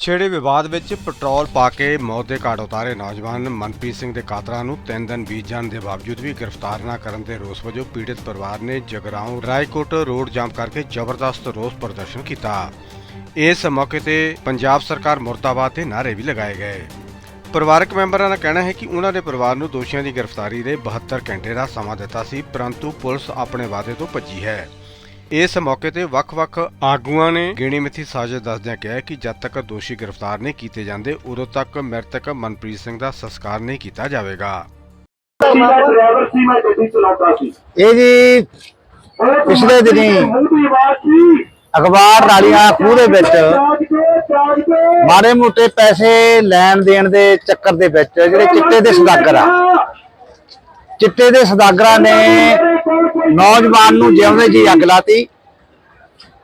ਛੇੜੇ ਵਿਵਾਦ ਵਿੱਚ ਪੈਟਰੋਲ ਪਾ ਕੇ ਮੌਤ ਦੇ ਘਾਟ ਉਤਾਰੇ ਨੌਜਵਾਨ ਮਨਪ੍ਰੀਤ ਸਿੰਘ ਦੇ ਕਾਤਲਾਂ ਨੂੰ ਤਿੰਨ ਦਿਨ ਬੀਤ ਜਾਣ ਦੇ ਬਾਵਜੂਦ ਵੀ ਗ੍ਰਿਫਤਾਰ ਨਾ ਕਰਨ ਦੇ ਰੋਸ ਵਜੋਂ ਪੀੜਤ ਪਰਿਵਾਰ ਨੇ ਜਗਰਾਉਂ ਰਾਏਕੋਟ ਰੋਡ ਜਾਮ ਕਰਕੇ ਜ਼ਬਰਦਸਤ ਰੋਸ ਪ੍ਰਦਰਸ਼ਨ ਕੀਤਾ। ਇਸ ਮੌਕੇ ਤੇ ਪੰਜਾਬ ਸਰਕਾਰ ਮੁਰਦਾਬਾਦ ਦੇ ਨਾਅਰੇ ਵੀ ਲਗਾਏ ਗਏ। ਪਰਿਵਾਰਕ ਮੈਂਬਰਾਂ ਦਾ ਕਹਿਣਾ ਹੈ ਕਿ ਉਹਨਾਂ ਦੇ ਪਰਿਵਾਰ ਨੂੰ ਦੋਸ਼ੀਆਂ ਦੀ ਗ੍ਰਿਫਤਾਰੀ ਦੇ 72 ਘੰਟੇ ਦਾ ਸਮਾਂ ਦਿੱਤਾ ਸੀ, ਪਰੰਤੂ ਪੁਲਿਸ ਆਪਣੇ ਵਾਅਦੇ ਤੋਂ ਭੱਜੀ ਹੈ। ਇਸ ਮੌਕੇ ਤੇ ਵੱਖ-ਵੱਖ ਆਗੂਆਂ ਨੇ ਗਿਣੀ ਮਿੱਥੀ ਸਾਜ਼ਿਸ਼ ਦੱਸਦਿਆਂ ਕਿਹਾ ਕਿ ਜਦ ਤੱਕ ਦੋਸ਼ੀ ਗ੍ਰਿਫਤਾਰ ਨਹੀਂ ਕੀਤੇ ਜਾਂਦੇ ਉਦੋਂ ਤੱਕ ਮ੍ਰਿਤਕ ਮਨਪ੍ਰੀਤ ਸਿੰਘ ਦਾ ਸੰਸਕਾਰ ਨਹੀਂ ਕੀਤਾ ਜਾਵੇਗਾ। ਇਹ ਜੀ ਪਿਛਲੇ ਦਿਨੀ ਅਖਬਾਰ ਨਾਲੀਆਂ ਖੂਹ ਦੇ ਵਿੱਚ ਮਾੜੇ ਮੋਟੇ ਪੈਸੇ ਲੈਣ ਦੇਣ ਦੇ ਚੱਕਰ ਦੇ ਵਿੱਚ ਜਿਹੜੇ ਚਿੱਟੇ ਦੇ ਸਦਾਗਰ ਆ ਚਿੱਟੇ ਦੇ ਸਦਾਗਰਾਂ ਨੇ ਨੌਜਵਾਨ ਨੂੰ ਜਿਉਂਦੇ ਜੀ ਅੱਗ ਲਾਤੀ।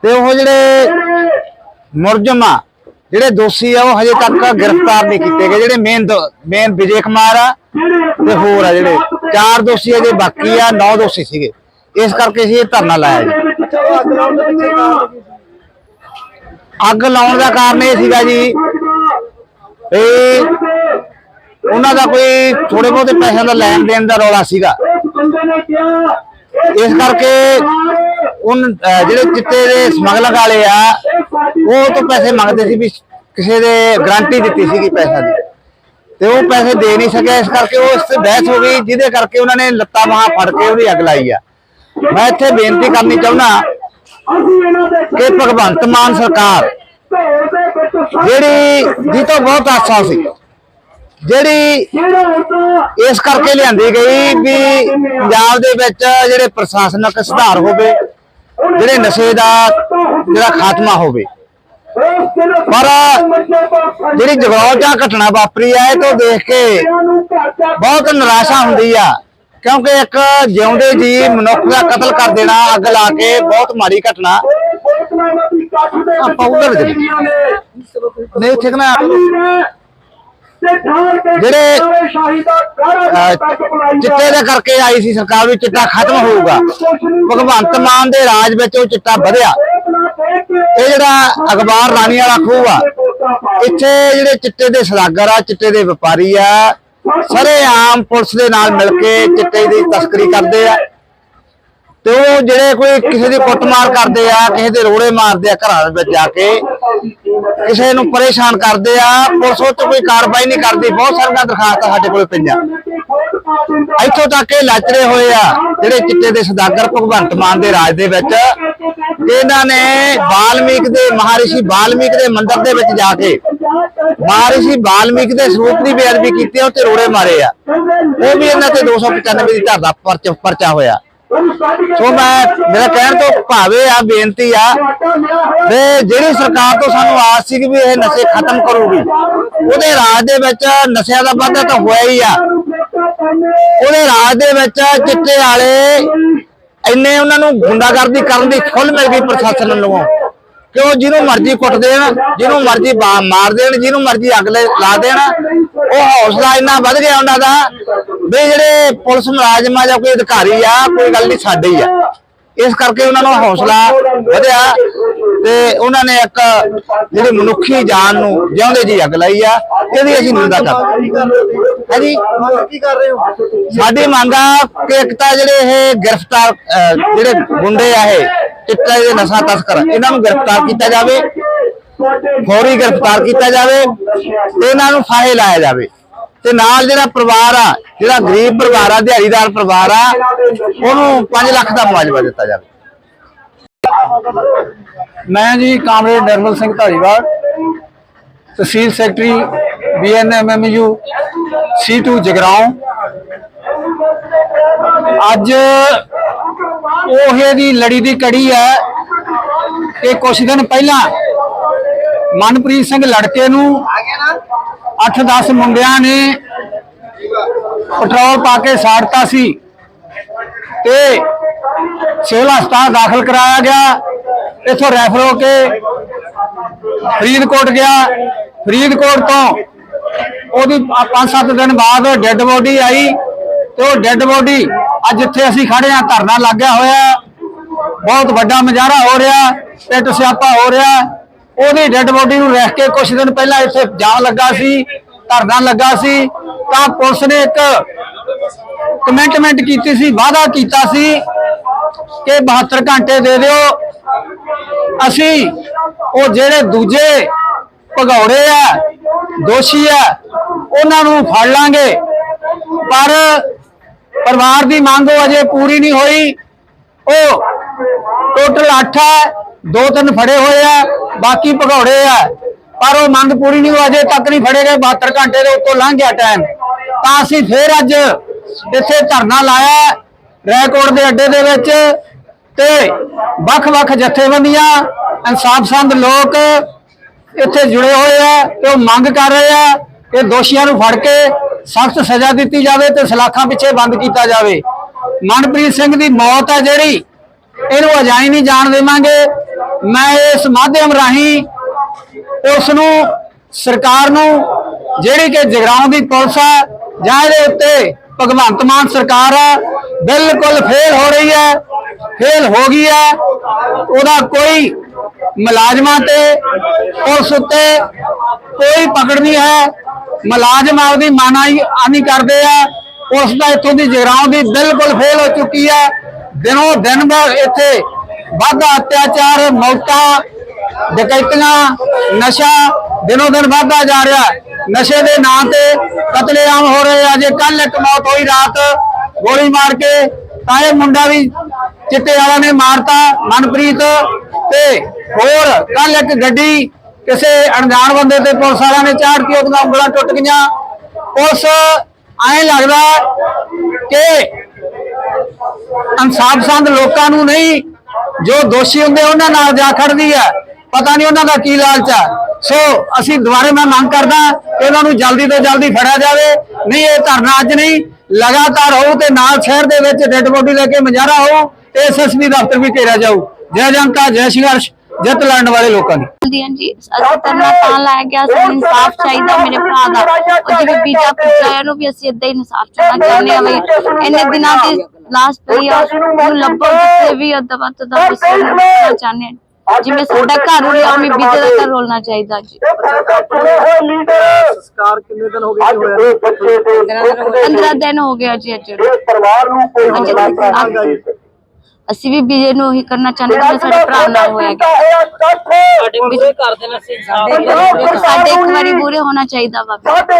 ਤੇ ਉਹ ਜਿਹੜੇ ਮੁਰਜਮ ਆ, ਜਿਹੜੇ ਦੋਸ਼ੀ ਆ, ਉਹ ਹਜੇ ਤੱਕ ਗ੍ਰਿਫਤਾਰ ਨਹੀਂ ਕੀਤੇ ਗਏ। ਜਿਹੜੇ ਮੇਨ ਮੇਨ ਵਿਜੇ ਕੁਮਾਰ ਆ ਤੇ ਹੋਰ ਆ ਜਿਹੜੇ। ਚਾਰ ਦੋਸ਼ੀ ਅਜੇ ਬਾਕੀ ਆ, ਨੌ ਦੋਸ਼ੀ ਸੀਗੇ। ਇਸ ਕਰਕੇ ਅਸੀਂ ਇਹ ਧਰਨਾ ਲਾਇਆ ਜੀ। ਅੱਗ ਲਾਉਣ ਦਾ ਕਾਰਨ ਇਹ ਸੀਗਾ ਜੀ ਇਹ ਉਹਨਾਂ ਦਾ ਕੋਈ ਥੋੜੇ ਬਹੁਤੇ ਪੈਸਿਆਂ ਦਾ ਲੈਣ ਦੇਣ ਦਾ ਰੌਲਾ ਸੀਗਾ। ਇਸ ਕਰਕੇ ਉਨ ਜਿਹੜੇ ਚਿੱਟੇ ਦੇ ਸਮਗਲਰ ਵਾਲੇ ਆ, ਉਹ ਤੋਂ ਪੈਸੇ ਮੰਗਦੇ ਸੀ ਵੀ ਕਿਸੇ ਦੇ ਗਰੰਟੀ ਦਿੱਤੀ ਸੀਗੀ ਪੈਸਾ ਦੀ। ਤੇ ਉਹ ਪੈਸੇ ਦੇ ਨਹੀਂ ਸਕਿਆ, ਇਸ ਕਰਕੇ ਉਹ ਇਸ ਤੇ ਬਹਿਸ ਹੋ ਗਈ, ਜਿਹਦੇ ਕਰਕੇ ਉਹਨਾਂ ਨੇ ਲੱਤਾਂ ਬਾਹਾਂ ਫੜ ਕੇ ਉਹਦੀ ਅੱਗ ਲਾਈ ਆ। ਮੈਂ ਇੱਥੇ ਬੇਨਤੀ ਕਰਨੀ ਚਾਹੁੰਦਾ ਕਿ ਭਗਵੰਤ ਮਾਨ ਸਰਕਾਰ, ਜਿਹੜੀ ਜੀ ਤੋਂ ਬਹੁਤ ਆਸਾ ਸੀ ਜਿਹੜੀ ਇਸ ਕਰਕੇ ਲਿਆਂਦੀ ਗਈ ਵੀ ਪੰਜਾਬ ਦੇ ਵਿੱਚ ਜਿਹੜੇ ਪ੍ਰਸ਼ਾਸਨਿਕ ਸੁਧਾਰ ਹੋਵੇ ਜਿਹੜੇ ਨਸ਼ੇ ਦਾ ਜਿਹੜਾ ਖਾਤਮਾ ਹੋਵੇ ਪਰ ਜਿਹੜੀ ਜਗਰਾਉਂ ਚ ਆਹ ਘਟਨਾ ਵਾਪਰੀ ਆ ਇਹ ਤੋਂ ਦੇਖ ਕੇ ਬਹੁਤ ਨਿਰਾਸ਼ਾ ਹੁੰਦੀ ਆ ਕਿਉਂਕਿ ਇੱਕ ਜਿਉਂਦੇ ਜੀ ਮਨੁੱਖ ਦਾ ਕਤਲ ਕਰ ਦੇਣਾ ਅੱਗ ਲਾ ਕੇ ਬਹੁਤ ਮਾੜੀ ਘਟਨਾ ਆਪਾਂ ਉੱਧਰ। ਨੇ ਨਹੀਂ ਠੀਕ ਨਾ ਜਿਹੜੇ, ਚਿੱਟੇ ਦੇ ਕਰਕੇ ਆਈ ਸੀ ਸਰਕਾਰ ਵੀ ਚਿੱਟਾ ਖਤਮ ਹੋਊਗਾ। ਭਗਵੰਤ ਮਾਨ ਦੇ ਰਾਜ ਵਿੱਚ ਉਹ ਚਿੱਟਾ ਵਧਿਆ। ਇਹ ਜਿਹੜਾ ਅਖਬਾਰ ਰਾਣੀ ਵਾਲਾ ਖੂਹ ਆ ਇੱਥੇ ਜਿਹੜੇ ਚਿੱਟੇ ਦੇ ਸਦਾਗਰ ਆ ਚਿੱਟੇ ਦੇ ਵਪਾਰੀ ਆ ਸਾਰੇ ਆਮ ਪੁਲਿਸ ਦੇ ਨਾਲ ਮਿਲ ਕੇ ਚਿੱਟੇ ਦੀ ਤਸਕਰੀ ਕਰਦੇ ਆ। ਤੇ ਉਹ ਜਿਹੜੇ ਕੋਈ ਕਿਸੇ ਦੀ ਕੁੱਟਮਾਰ ਕਰਦੇ ਆ ਕਿਸੇ ਦੇ ਰੋੜੇ ਮਾਰਦੇ ਆ ਘਰਾਂ ਵਿੱਚ ਜਾ ਕੇ ਕਿਸੇ ਨੂੰ ਪਰੇਸ਼ਾਨ ਕਰਦੇ ਆ ਪੁਲਿਸ ਉਹ ਤੇ ਕੋਈ ਕਾਰਵਾਈ ਨਹੀਂ ਕਰਦੀ ਬਹੁਤ ਸਾਰੀਆਂ ਦਰਖਾਸਤਾਂ ਸਾਡੇ ਕੋਲ ਪਈਆਂ। ਇੱਥੋਂ ਤੱਕ ਇਹ ਲਾਚਰੇ ਹੋਏ ਆ ਜਿਹੜੇ ਚਿੱਟੇ ਦੇ ਸਦਾਗਰ ਭਗਵੰਤ ਮਾਨ ਦੇ ਰਾਜ ਦੇ ਵਿੱਚ ਇਹਨਾਂ ਨੇ ਬਾਲਮੀਕ ਦੇ ਮਹਾਰਿਸ਼ੀ ਬਾਲਮੀਕ ਦੇ ਮੰਦਿਰ ਦੇ ਵਿੱਚ ਜਾ ਕੇ ਮਹਾਰਿਸ਼ੀ ਵਾਲਮੀਕ ਦੇ ਸਰੂਪ ਦੀ ਬੇਅਦਬੀ ਕੀਤੀ ਆ, ਉਹ ਤੇ ਰੋੜੇ ਮਾਰੇ ਆ। ਉਹ ਵੀ ਇਹਨਾਂ ਤੇ 295 ਦੀ ਧਾਰਾ ਪਰਚ ਪਰਚਾ ਹੋਇਆ। ਸੋ ਮੈਂ ਮੇਰਾ ਕਹਿਣ ਤੋਂ ਭਾਵੇਂ ਆ ਬੇਨਤੀ ਆ। ਵੀ ਜਿਹੜੀ ਸਰਕਾਰ ਤੋਂ ਸਾਨੂੰ ਆਸ ਸੀ ਕਿ ਵੀ ਇਹ ਨਸ਼ੇ ਖਤਮ ਕਰੂਗੀ ਉਹਦੇ ਰਾਜ ਦੇ ਵਿੱਚ ਨਸ਼ਿਆਂ ਦਾ ਵਾਧਾ ਤਾਂ ਹੋਇਆ ਹੀ ਆ। ਉਹਦੇ ਰਾਜ ਦੇ ਵਿੱਚ ਚਿੱਟੇ ਵਾਲੇ ਇੰਨੇ ਉਹਨਾਂ ਨੂੰ ਗੁੰਡਾਗਰਦੀ ਕਰਨ ਦੀ ਖੁੱਲ ਮਿਲ ਗਈ ਪ੍ਰਸ਼ਾਸਨ ਵੱਲੋਂ। ਕਿ ਉਹ ਜਿਹਨੂੰ ਮਰਜ਼ੀ ਕੁੱਟ ਦੇਣ ਜਿਹਨੂੰ ਮਰਜ਼ੀ ਮਾਰ ਦੇਣ ਜਿਹਨੂੰ ਮਰਜ਼ੀ ਅੱਗ ਲਾ ਦੇਣ ਉਹ ਹੌਸਲਾ ਇੰਨਾ ਵੱਧ ਗਿਆ ਉਹਨਾਂ ਦਾ ਵੀ ਜਿਹੜੇ ਪੁਲਿਸ ਮੁਲਾਜ਼ਮ ਆ ਜਾਂ ਕੋਈ ਅਧਿਕਾਰੀ ਆ ਕੋਈ ਗੱਲ ਨਹੀਂ ਸਾਡੇ ਹੀ ਆ। ਇਸ ਕਰਕੇ ਉਹਨਾਂ ਨੂੰ ਹੌਸਲਾ ਵਧਿਆ ਤੇ ਉਹਨਾਂ ਨੇ ਇੱਕ ਜਿਹੜੀ ਮਨੁੱਖੀ ਜਾਨ ਨੂੰ ਜਿਉਂਦੇ ਜੀ ਅੱਗ ਲਾਈ ਆ ਇਹਦੀ ਅਸੀਂ ਨਿੰਦਾ ਕਰਦੇ ਹਾਂ। ਜੀ ਕੀ ਕਰ ਰਹੇ ਹੋ? ਸਾਡੀ ਮੰਗ ਆ ਕਿ ਇੱਕ ਤਾਂ ਜਿਹੜੇ ਇਹ ਗ੍ਰਿਫਤਾਰ ਜਿਹੜੇ ਗੁੰਡੇ ਆ ਇਹ ਚਿੱਟਾ ਦੇ ਨਸ਼ਾ ਤਸਕਰ ਇਹਨਾਂ ਨੂੰ ਗ੍ਰਿਫਤਾਰ ਕੀਤਾ ਜਾਵੇ, ਫੌਰੀ ਗ੍ਰਿਫਤਾਰ ਕੀਤਾ ਜਾਵੇ ਤੇ ਇਹਨਾਂ ਨੂੰ ਫਾਹੇ ਲਾਇਆ ਜਾਵੇ। ਤੇ ਨਾਲ ਜਿਹੜਾ ਪਰਿਵਾਰ ਆ, ਜਿਹੜਾ ਗਰੀਬ ਪਰਿਵਾਰ ਆ, ਦਿਹਾੜੀਦਾਰ ਪਰਿਵਾਰ ਆ, ਉਹਨੂੰ 5 ਲੱਖ ਦਾ ਮੁਆਵਜ਼ਾ ਦਿੱਤਾ ਜਾਵੇ। ਮੈਂ ਜੀ comrade Narmal Singh Dhariwal, tehsil secretary BNMMU C2 Jagraon. ਅੱਜ ਉਹੇ ਦੀ ਲੜੀ ਦੀ ਕੜੀ ਹੈ ਕਿ ਕੁਝ ਦਿਨ ਪਹਿਲਾਂ ਮਨਪ੍ਰੀਤ ਸਿੰਘ ਲੜਕੇ ਨੂੰ 8-10 ਮੁੰਡਿਆਂ ਨੇ ਪੈਟਰੋਲ ਪਾ ਕੇ ਸਾੜਤਾ ਸੀ ਤੇ ਸਿਵਲ ਹਸਪਤਾਲ ਦਾਖਲ ਕਰਾਇਆ ਗਿਆ। ਇਥੋਂ ਰੈਫਰ ਹੋ ਕੇ ਫਰੀਦਕੋਟ ਗਿਆ। ਫਰੀਦਕੋਟ ਤੋਂ ਉਹਦੀ 5-7 ਦਿਨ ਬਾਅਦ ਡੈੱਡ ਬੋਡੀ ਆਈ ਤੇ ਉਹ ਡੈੱਡ ਬੋਡੀ ਅੱਜ ਜਿੱਥੇ ਅਸੀਂ ਖੜੇ ਆ ਧਰਨਾ ਲੱਗਿਆ ਹੋਇਆ ਬਹੁਤ ਵੱਡਾ ਮਜ਼ਾਰਾ ਹੋ ਰਿਹਾ ਪਿੱਟ ਸਿਆਪਾ ਹੋ ਰਿਹਾ ਉਹਦੀ ਡੈੱਡ ਬੋਡੀ ਨੂੰ ਰੱਖ ਕੇ ਕੁਝ ਦਿਨ ਪਹਿਲਾਂ ਇੱਥੇ ਜਾਮ ਲੱਗਾ ਸੀ, ਧਰਨਾ ਲੱਗਾ ਸੀ। ਤਾਂ ਪੁਲਿਸ ਨੇ ਇੱਕ ਕਮੈਂਟਮੈਂਟ ਕੀਤੀ ਸੀ, ਵਾਅਦਾ ਕੀਤਾ ਸੀ ਕਿ 72 ਘੰਟੇ ਦੇ ਦਿਓ। ਅਸੀਂ ਉਹ ਜਿਹੜੇ ਦੂਜੇ ਭਗੌੜੇ ਆ, ਦੋਸ਼ੀ ਆ, ਉਹਨਾਂ ਨੂੰ ਫੜ ਲਾਂਗੇ। ਪਰ ਪਰਿਵਾਰ ਦੀ ਮੰਗ ਉਹ ਅਜੇ ਪੂਰੀ ਨਹੀਂ ਹੋਈ। ਉਹ ਟੋਟਲ 8 ਹੈ, ਦੋ ਤਿੰਨ ਫੜੇ ਹੋਏ ਆ, ਬਾਕੀ ਭਗੌੜੇ ਆ। ਪਰ ਉਹ ਮੰਗ ਪੂਰੀ ਨਹੀਂ ਹੋਈ ਅਜੇ ਤੱਕ ਨਹੀਂ ਫੜੇ ਗਏ 72 ਘੰਟੇ ਦੇ ਉੱਤੋਂ ਲੰਘ ਗਿਆ ਟਾਈਮ ਤਾਂ ਅਸੀਂ ਫੇਰ ਅੱਜ ਇੱਥੇ ਧਰਨਾ ਲਾਇਆ ਰੈਕੋਰਡ ਦੇ ਅੱਡੇ ਦੇ ਵਿੱਚ ਤੇ ਵੱਖ-ਵੱਖ ਜਥੇਬੰਦੀਆਂ ਇਨਸਾਫ ਸੰਦ ਲੋਕ ਇੱਥੇ ਜੁੜੇ ਹੋਏ ਆ ਤੇ ਉਹ ਮੰਗ ਕਰ ਰਹੇ ਆ ਕਿ ਦੋਸ਼ੀਆਂ ਨੂੰ ਫੜ ਕੇ ਸਖਤ ਸਜ਼ਾ ਦਿੱਤੀ ਜਾਵੇ ਤੇ ਸਲਾਖਾਂ ਪਿੱਛੇ ਬੰਦ ਕੀਤਾ ਜਾਵੇ। ਮਨਪ੍ਰੀਤ ਸਿੰਘ ਦੀ ਮੌਤ ਹੈ ਜਿਹੜੀ, ਇਹਨੂੰ ਅਜਾਈ ਨਹੀਂ ਜਾਣ ਦੇਵਾਂਗੇ। ਮੈਂ ਇਸ ਮਾਧਿਅਮ ਰਾਹੀਂ ਉਸ ਨੂੰ, ਸਰਕਾਰ ਨੂੰ, ਜਿਹੜੀ ਕਿ ਜਗਰਾਉਂ ਦੀ ਪੁਲਿਸ ਹੈ ਜਾਂ ਇਹਦੇ ਉੱਤੇ ਭਗਵੰਤ ਮਾਨ ਸਰਕਾਰ ਹੈ ਬਿਲਕੁਲ ਫੇਲ ਹੋ ਰਹੀ ਹੈ, ਫੇਲ ਹੋ ਗਈ ਹੈ। ਉਹਦਾ ਕੋਈ ਮੁਲਾਜ਼ਮਾਂ ਤੇ, ਪੁਲਿਸ ਉੱਤੇ ਕੋਈ ਪਕੜ ਨਹੀਂ ਹੈ। ਮੁਲਾਜ਼ਮ ਆਪਦੀ ਮਾਨਾਈ ਆਨੀ ਕਰਦੇ ਆ ਪੁਲਿਸ ਦਾ ਇੱਥੋਂ ਦੀ ਜਗਰਾਉਂ ਦੀ ਬਿਲਕੁਲ ਫੇਲ ਹੋ ਚੁੱਕੀ ਹੈ ਦਿਨੋਂ ਦਿਨ ਇੱਥੇ ਵਾਧਾ ਅਤਿਆਚਾਰ, ਮੌਤਾਂ, ਡਕੈਤੀਆਂ, ਨਸ਼ਾ, ਦਿਨੋਂ ਦਿਨ ਵਾਧਾ ਜਾ ਰਿਹਾ। ਨਸ਼ੇ ਦੇ ਨਾਂ ਤੇ ਕਤਲੇਆਮ ਹੋ ਰਹੇ ਆ। ਜੇ ਕੱਲ ਇੱਕ ਮੌਤ ਹੋਈ ਰਾਤ, ਗੋਲੀ ਮਾਰ ਕੇ ਤਾਂ ਇਹ ਮੁੰਡਾ ਵੀ ਚਿੱਟੇ ਵਾਲਾ ਨੇ ਮਾਰਤਾ, ਮਨਪ੍ਰੀਤ ਤੇ ਹੋਰ ਕੱਲ ਇੱਕ ਗੱਡੀ ਕਿਸੇ ਅਣਜਾਣ ਬੰਦੇ ਤੇ ਪੁਲਿਸ ਵਾਲਿਆਂ ਨੇ ਚਾੜਤੀ ਉਹਦੀਆਂ ਉਂਗਲਾਂ ਟੁੱਟ ਗਈਆਂ। ਪੁਲਿਸ ਐਂ ਲੱਗਦਾ ਕਿ ਇਨਸਾਫ ਸੰਦ ਲੋਕਾਂ ਨੂੰ ਨਹੀਂ, ਜੋ ਦੋਸ਼ੀ ਹੁੰਦੇ ਉਹਨਾਂ ਨਾਲ ਜਾ ਖੜਦੀ ਹੈ। ਪਤਾ ਨਹੀਂ ਉਹਨਾਂ ਦਾ ਕੀ ਲਾਲਚ ਹੈ। ਸੋ ਅਸੀਂ ਦੁਬਾਰੇ ਮੈਂ ਮੰਗ ਕਰਦਾ ਕਿ ਉਹਨਾਂ ਨੂੰ ਜਲਦੀ ਤੋਂ ਜਲਦੀ ਫੜਿਆ ਜਾਵੇ। ਨਹੀਂ, ਇਹ ਧਰਨਾ ਅੱਜ ਨਹੀਂ, ਲਗਾਤਾਰ ਹੋਊ ਤੇ ਨਾਲ ਸ਼ਹਿਰ ਦੇ ਵਿੱਚ ਡੈਡ ਬੋਡੀ ਲੈ ਕੇ ਮਜਾਰਾ ਹੋਊ ਤੇ ਐਸਐਸਪੀ ਦਫ਼ਤਰ ਵੀ ਘੇਰਿਆ ਜਾਊ। ਜੈ ਜਨਤਾ, ਜੈ ਸੰਘਰਸ਼, ਜਿੱਤ ਲੜਨ ਵਾਲੇ ਲੋਕਾਂ ਦੀ। ਜਲਦੀ ਹਾਂਜੀ ਅਸੀਂ ਧਰਨਾ ਤਾਂ ਲਾਇਆ ਗਿਆ ਸਾਨੂੰ ਇਨਸਾਫ ਚਾਹੀਦਾ ਮੇਰੇ ਭਰਾ ਦਾ। ਉਹ ਜਿਵੇਂ ਬੀਜਾ ਪੁੱਛਿਆ ਇਹਨੂੰ ਵੀ ਅਸੀਂ ਹੀ ਇਨਸਾਫ ਚਾਹਣਾ ਚਾਹੁੰਦੇ ਹਾਂ। ਵੀ ਇੰਨੇ ਦਿਨਾਂ ਦੀ ਲਾਸਟ ਪਈ ਆ। ਉਹਨੂੰ ਲੱਭੋ ਜਿੱਥੇ ਵੀ ਅੱਧਾ ਵੱਧ ਦਾ ਚਾਹੁੰਦੇ ਹਾਂ। ਜਿਵੇਂ ਸਾਡਾ ਘਰ ਉਰੇ ਆਮੀ ਬੀਜੇ ਦਾ ਘਰ ਰੋਲਣਾ ਚਾਹੀਦਾ ਜੀ। ਸੰਸਕਾਰ ਕਿੰਨੇ ਦਿਨ ਹੋ ਗਏ ਹੋਇਆ? ਬੱਚੇ ਦੇ 15 ਦਿਨ ਹੋ ਗਿਆ ਜੀ ਅੱਜ। ਪਰਿਵਾਰ ਨੂੰ ਕੋਈ ਅਸੀਂ ਵੀ ਬੀਜੇ ਨੂੰ ਉਹੀ ਕਰਨਾ ਚਾਹੁੰਦੇ ਹਾਂ ਸਾਡੇ ਭਰਾ ਨਾਲ ਹੋਇਆ ਗਿਆ ਸਾਡੇ ਬੀਜੇ ਕਰ ਦੇਣਾ ਸੀ ਸਾਡੇ ਇੱਕ ਵਾਰੀ ਪੂਰੇ ਹੋਣਾ ਚਾਹੀਦਾ ਵਾ। ਪੂਰੇ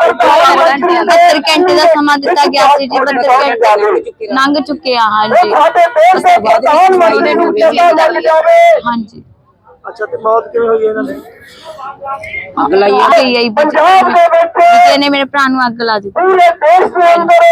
72 ਘੰਟੇ ਦਾ ਸਮਾਂ ਦਿੱਤਾ ਗਿਆ ਸੀ ਜੀ 72 ਘੰਟੇ ਲੰਘ ਚੁੱਕੇ ਆ ਹਾਂਜੀ। ਹਾਂਜੀ। ਅੱਛਾ ਤੇ ਮੌਤ ਕਿਵੇਂ ਹੋਈ ਇਹਨਾਂ ਦੀ? ਅੱਗ ਲਾਈ ਦੇ ਵਿੱਚ ਬੀਜੇ ਨੇ ਮੇਰੇ ਭਰਾ ਨੂੰ ਅੱਗ ਲਾ ਦਿੱਤੀ। ਪੂਰੇ ਦੇਸ਼ ਦੇ ਅੰਦਰ